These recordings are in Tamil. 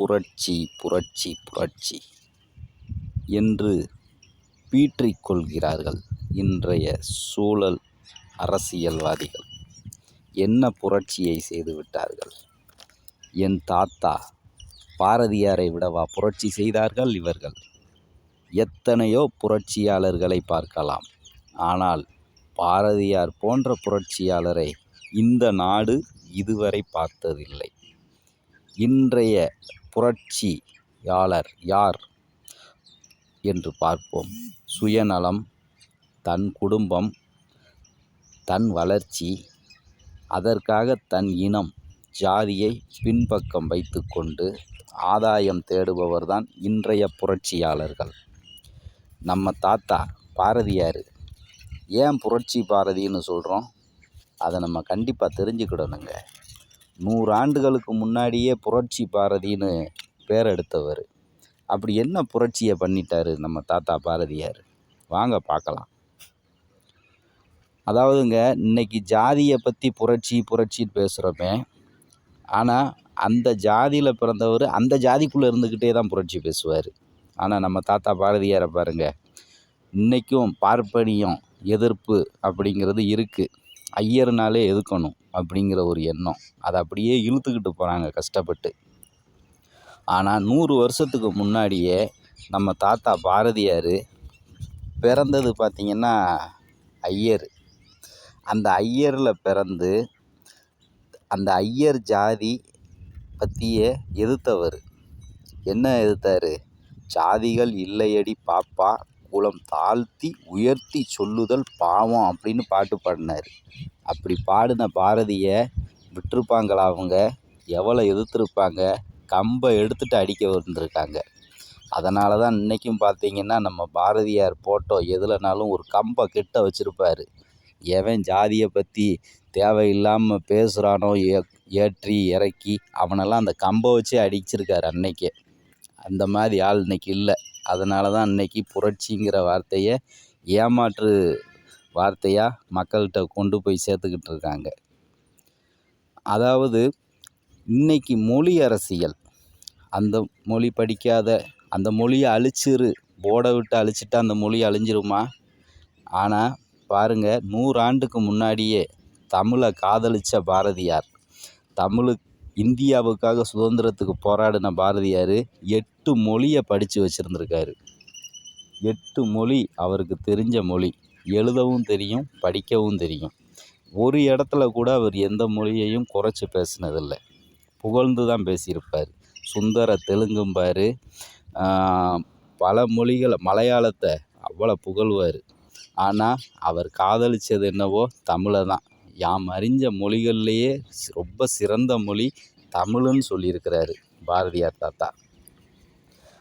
புரட்சி புரட்சி புரட்சி என்று பீற்றிக்கொள்கிறார்கள் இன்றைய சூழல் அரசியல்வாதிகள். என்ன புரட்சியை செய்துவிட்டார்கள் என் தாத்தா பாரதியாரை விடவா புரட்சி செய்தார்கள் இவர்கள்? எத்தனையோ புரட்சியாளர்களை பார்க்கலாம். ஆனால் பாரதியார் போன்ற புரட்சியாளரை இந்த நாடு இதுவரை பார்த்ததில்லை. இன்றைய புரட்சியாளர் யார் என்று பார்ப்போம். சுயநலம் தன் குடும்பம் தன் வளர்ச்சி அதற்காக தன் இனம் ஜாதியை பின்பக்கம் வைத்துக்கொண்டு ஆதாயம் தேடுபவர்தான் இன்றைய புரட்சியாளர்கள். நம்ம தாத்தா பாரதியார். ஏன் புரட்சி பாரதின்னு சொல்கிறோம் அதை நம்ம கண்டிப்பாக தெரிஞ்சுக்கிடணுங்க. நூறு ஆண்டுகளுக்கு முன்னாடியே புரட்சி பாரதின்னு பேர் எடுத்தவர். அப்படி என்ன புரட்சியை பண்ணிட்டார் நம்ம தாத்தா பாரதியார்? வாங்க பார்க்கலாம். அதாவதுங்க இன்னைக்கு ஜாதியை பற்றி புரட்சி புரட்சின்னு பேசுகிறோமே ஆனால் அந்த ஜாதியில் பிறந்தவர் அந்த ஜாதிக்குள்ளே இருந்துக்கிட்டே தான் புரட்சி பேசுவார். ஆனால் நம்ம தாத்தா பாரதியாரை பாருங்கள் இன்றைக்கும் பார்ப்பனியம் எதிர்ப்பு அப்படிங்கிறது இருக்குது ஐயர்னாலே எதுக்கணும் அப்படிங்கிற ஒரு எண்ணம். அதை அப்படியே இழுத்துக்கிட்டு போகிறாங்க கஷ்டப்பட்டு. ஆனால் நூறு வருஷத்துக்கு முன்னாடியே நம்ம தாத்தா பாரதியார் பிறந்தது பார்த்திங்கன்னா ஐயர். அந்த ஐயரில் பிறந்து அந்த ஐயர் ஜாதி பற்றிய எதிர்த்தவர். என்ன எதிர்த்தார்? ஜாதிகள் இல்லையடி பாப்பா குலம் தாழ்த்தி உயர்த்தி சொல்லுதல் பாவம் அப்படின்னு பாட்டு பாடினார். அப்படி பாடின பாரதியை விட்டிருப்பாங்களா அவங்க? எவ்வளோ எதிர்த்துருப்பாங்க? கம்பை எடுத்துகிட்டு அடிக்க வந்திருக்காங்க. அதனால தான் இன்றைக்கும் பார்த்தீங்கன்னா நம்ம பாரதியார் ஃபோட்டோ எதுலனாலும் ஒரு கம்பை கிட்ட வச்சுருப்பாரு. எவன் ஜாதியை பற்றி தேவையில்லாமல் பேசுகிறானோ ஏ ஏற்றி இறக்கி அவனெல்லாம் அந்த கம்பை வச்சே அடிச்சிருக்காரு அன்னைக்கே. அந்த மாதிரி ஆள் இன்னைக்கு இல்லை. அதனால தான் அன்னைக்கு புரட்சிங்கிற வார்த்தையை ஏமாற்று வார்த்தையாக மக்கள்கிட்ட கொண்டு போய் சேர்த்துக்கிட்டு இருக்காங்க. அதாவது இன்னைக்கு மொழி அரசியல். அந்த மொழி படிக்காத அந்த மொழியை அழிச்சிரு போர்டை விட்டு அழிச்சிட்டா அந்த மொழி அழிஞ்சிருமா? ஆனால் பாருங்கள் நூறாண்டுக்கு முன்னாடியே தமிழை காதலித்த பாரதியார் தமிழுக்கு இந்தியாவுக்காக சுதந்திரத்துக்கு போராடின பாரதியார் எட்டு மொழியை படித்து வச்சுருந்துருக்காரு. எட்டு மொழி அவருக்கு தெரிஞ்ச மொழி. எழுதவும் தெரியும் படிக்கவும் தெரியும். ஒரு இடத்துல கூட அவர் எந்த மொழியையும் குறைச்சி பேசினதில்லை. புகழ்ந்து தான் பேசியிருப்பார். சுந்தர தெலுங்கும்பார் பல மொழிகளை மலையாளத்தை அவ்வளோ புகழ்வார். ஆனால் அவர் காதலித்தது என்னவோ தமிழை தான். யாம் அறிஞ்ச மொழிகள்லேயே ரொம்ப சிறந்த மொழி தமிழுன்னு சொல்லியிருக்கிறாரு பாரதியார் தாத்தா.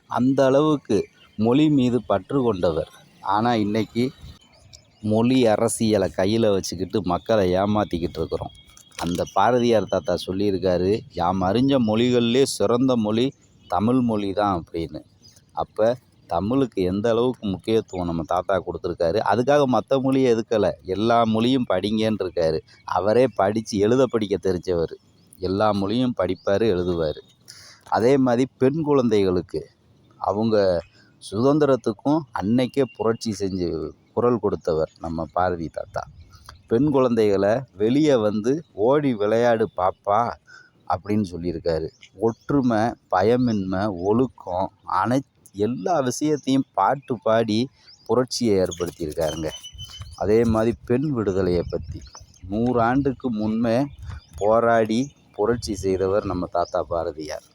அந்த அளவுக்கு மொழி மீது பற்று கொண்டவர். ஆனால் இன்றைக்கி மொழி அரசியலை கையில் வச்சுக்கிட்டு மக்களை ஏமாற்றிக்கிட்டு இருக்கிறோம். அந்த பாரதியார் தாத்தா சொல்லியிருக்காரு யாம் அறிஞ்ச மொழிகள்லே சிறந்த மொழி தமிழ் மொழி தான் அப்படின்னு. அப்போ தமிழுக்கு எந்த அளவுக்கு முக்கியத்துவம் நம்ம தாத்தா கொடுத்துருக்காரு அதுக்காக மற்ற மொழியை எதுக்கலை? எல்லா மொழியும் படிங்கன்னு இருக்காரு அவரே படித்து எழுத படிக்க தெரிஞ்சவர். எல்லா மொழியும் படிப்பார் எழுதுவார். அதே மாதிரி பெண் குழந்தைகளுக்கு அவங்க சுதந்திரத்துக்கும் அன்னைக்கே புரட்சி செஞ்சு குரல் கொடுத்தவர் நம்ம பாரதி தாத்தா. பெண் குழந்தைகளை வெளியே வந்து ஓடி விளையாடு பாப்பா அப்படின்னு சொல்லியிருக்காரு. ஒற்றுமை பயமின்மை ஒழுக்கம் அனைத்து எல்லா விஷயத்தையும் பாட்டு பாடி புரட்சியை ஏற்படுத்தியிருக்காருங்க. அதே மாதிரி பெண் விடுதலையை பற்றி நூறாண்டுக்கு முன்னே போராடி புரட்சி செய்தவர் நம்ம தாத்தா பாரதியார்.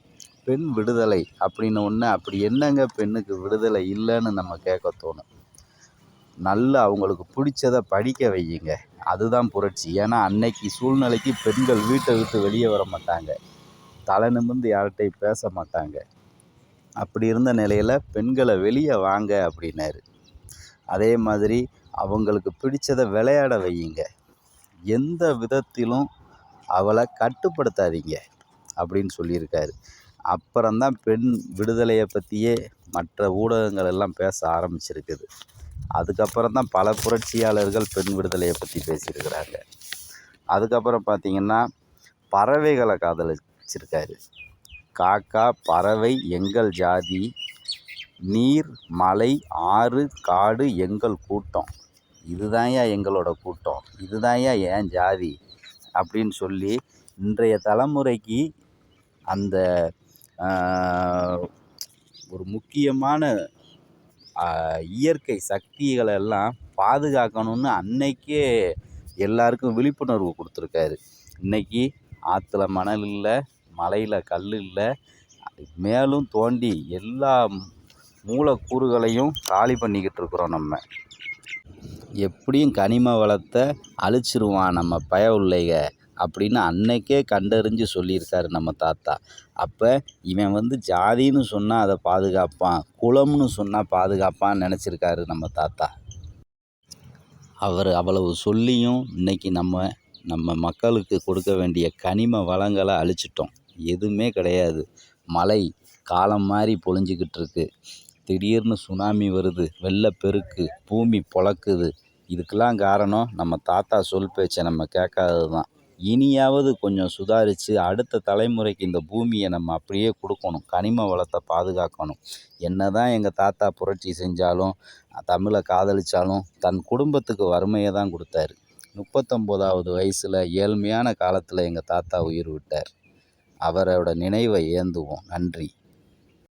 பெண் விடுதலை அப்படின்னு ஒன்று அப்படி என்னங்க பெண்ணுக்கு விடுதலை இல்லைன்னு நம்ம கேட்க தோணும். நல்ல அவங்களுக்கு பிடிச்சத படிக்க வையுங்க. அதுதான் புரட்சி. ஏன்னா அன்னைக்கு சூழ்நிலைக்கு பெண்கள் வீட்டை விட்டு வெளியே வர மாட்டாங்க. தலை நிமிர்ந்து யார்கிட்டையும் பேச மாட்டாங்க. அப்படி இருந்த நிலையில் பெண்களை வெளியே வாங்க அப்படின்னாரு. அதே மாதிரி அவங்களுக்கு பிடிச்சதை விளையாட வையுங்க. எந்த விதத்திலும் அவளை கட்டுப்படுத்தாதீங்க அப்படின்னு சொல்லியிருக்காரு. அப்புறம்தான் பெண் விடுதலையை பற்றியே மற்ற ஊடகங்கள் எல்லாம் பேச ஆரம்பிச்சிருக்குது. அதுக்கப்புறம் தான் பல புரட்சியாளர்கள் பெண் விடுதலையை பற்றி பேசியிருக்கிறாங்க. அதுக்கப்புறம் பார்த்திங்கன்னா பறவைகளை காதலிச்சிருக்காரு. காக்கா பறவை எங்கள் ஜாதி. நீர் மலை ஆறு காடு எங்கள் கூட்டம். இதுதான்யா எங்களோட கூட்டம். இதுதான்யா என் ஜாதி அப்படின்னு சொல்லி இன்றைய தலைமுறைக்கு அந்த ஒரு முக்கியமான இயற்கை சக்திகளை எல்லாம் பாதுகாக்கணும்னு அன்னைக்கே எல்லாருக்கும் விழிப்புணர்வு கொடுத்துருக்காரு. இன்னைக்கு ஆற்றுல மணல் இல்லை மலையில் கல் இல்லை. மேலும் தோண்டி எல்லா மூலக்கூறுகளையும் காலி பண்ணிக்கிட்டு இருக்கிறோம் நம்ம. எப்படியும் கனிம வளத்தை அழிச்சிருவான் நம்ம பய உள்ளைக அப்படின்னு அன்னைக்கே கண்டறிஞ்சு சொல்லியிருக்காரு நம்ம தாத்தா. அப்போ இவன் வந்து ஜாதின்னு சொன்னால் அதை பாதுகாப்பான் குலம்னு சொன்னால் பாதுகாப்பான்னு நினச்சிருக்காரு நம்ம தாத்தா. அவர் அவ்வளவு சொல்லியும் இன்னைக்கு நம்ம நம்ம மக்களுக்கு கொடுக்க வேண்டிய கனிம வளங்களை அழிச்சிட்டோம். எதுவுமே கிடையாது. மழை காலம் மாதிரி பொழிஞ்சிக்கிட்டு இருக்கு திடீர்னு சுனாமி வருது வெள்ளப்பெருக்கு பூமி பொளக்குது இதுக்கெல்லாம் காரணம் நம்ம தாத்தா சொல் பேச்சை நம்ம கேட்காதது தான் இனியாவது கொஞ்சம் சுதாரித்து அடுத்த தலைமுறைக்கு இந்த பூமியை நம்ம அப்படியே கொடுக்கணும். கனிம வளத்தை பாதுகாக்கணும். என்ன தான் எங்கள் தாத்தா புரட்சி செஞ்சாலும் தமிழை காதலித்தாலும் தன் குடும்பத்துக்கு வறுமையை தான் கொடுத்தாரு. முப்பத்தொம்போதாவது வயசில் ஏழ்மையான காலத்தில் எங்கள் தாத்தா உயிர் விட்டார். அவரோட நினைவை ஏந்துவோம். நன்றி.